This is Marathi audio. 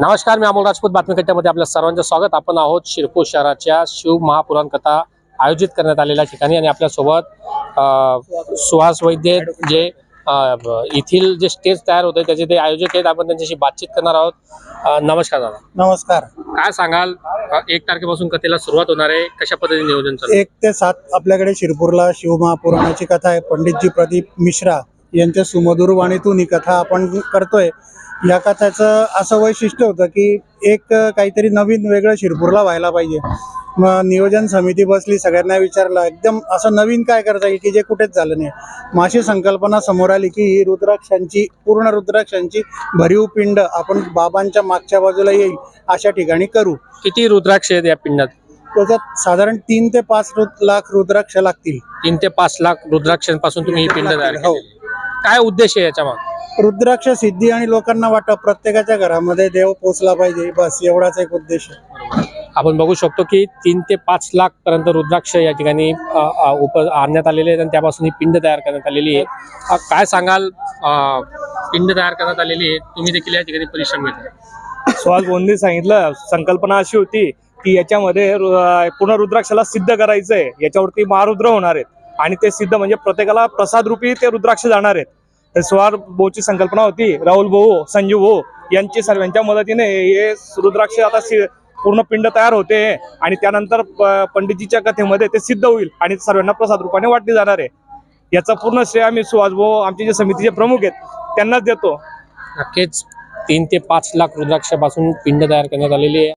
नमस्कार मी अमोल राजपूत. बातमीकट्ट्यामध्ये आपल्या सर्वांचं स्वागत. आपण आहोत शिरपूर शहराच्या शिव महापुराण कथा आयोजित करण्यात आलेल्या ठिकाणी आणि आपल्यासोबत सुहास वैद्य जे येथील जे स्टेज तयार होते त्याचे ते आयोजक आहेत. आपण त्यांच्याशी बातचीत करणार आहोत. नमस्कार दादा. नमस्कार. काय सांगाल? एक तारखेपासून कथेला सुरुवात होणार आहे. कशा पद्धतीने नियोजन चालू? एक ते सात आपल्याकडे शिरपूरला शिवमहापुराणाची कथा आहे. पंडितजी प्रदीप मिश्रा यांच्या सुमधुर वाणीतून ही कथा आपण करतोय. या कथाचं असं वैशिष्ट्य होतं की एक काहीतरी नवीन वेगळं शिरपूरला व्हायला पाहिजे. मग नियोजन समिती बसली सगळ्यांना विचारलं एकदम असं नवीन काय करता येईल की जे कुठेच झालं नाही. मग अशी संकल्पना समोर आली की ही रुद्राक्षांची पूर्ण रुद्राक्षांची भरीव पिंड आपण बाबांच्या मागच्या बाजूला येईल अशा ठिकाणी करू. किती रुद्राक्ष आहेत या पिंडात? त्याच्यात साधारण तीन ते पाच लाख रुद्राक्ष लागतील. तीन ते पाच लाख रुद्राक्षांपासून तुम्ही ही पिंड तयार हो. काय उद्देश आहे याच्या मागे? रुद्राक्ष सिद्धी आणि लोकांना वाटतं प्रत्येकाच्या घरामध्ये देव पोचला पाहिजे बस एवढाच एक उद्देश आहे. आपण बघू शकतो की तीन ते पाच लाख पर्यंत रुद्राक्ष या ठिकाणी उप आणण्यात आलेले आहेत आणि त्यापासून ही पिंड तयार करण्यात आलेली आहे. काय सांगाल? अ, पिंड तयार करण्यात आलेली आहे. तुम्ही देखील या ठिकाणी परिश्रम घेता सुहास बोंदी सांगितलं संकल्पना अशी होती की याच्यामध्ये पूर्ण रुद्राक्षाला सिद्ध करायचंय. याच्यावरती महारुद्र होणार आहेत. आणि ते सिद्ध म्हणजे प्रत्येकाला प्रसाद रूपी ते रुद्राक्ष जाणार आहेत. स्वार भाऊची संकल्पना होती. राहुल भाऊ संजीव भाऊ यांची सर्वांच्या मदतीने हे रुद्राक्ष आता पूर्ण पिंड तयार होते आणि त्यानंतर प- पंडितजीच्या कथेमध्ये ते सिद्ध होईल आणि सर्वांना प्रसाद रूपाने वाटली जाणार आहे. याचा पूर्ण श्रेय आम्ही सुहास भाऊ आमचे जे समितीचे प्रमुख आहेत त्यांनाच देतो. नक्कीच. तीन ते पाच लाख रुद्राक्षापासून पिंड तयार करण्यात आलेली आहे.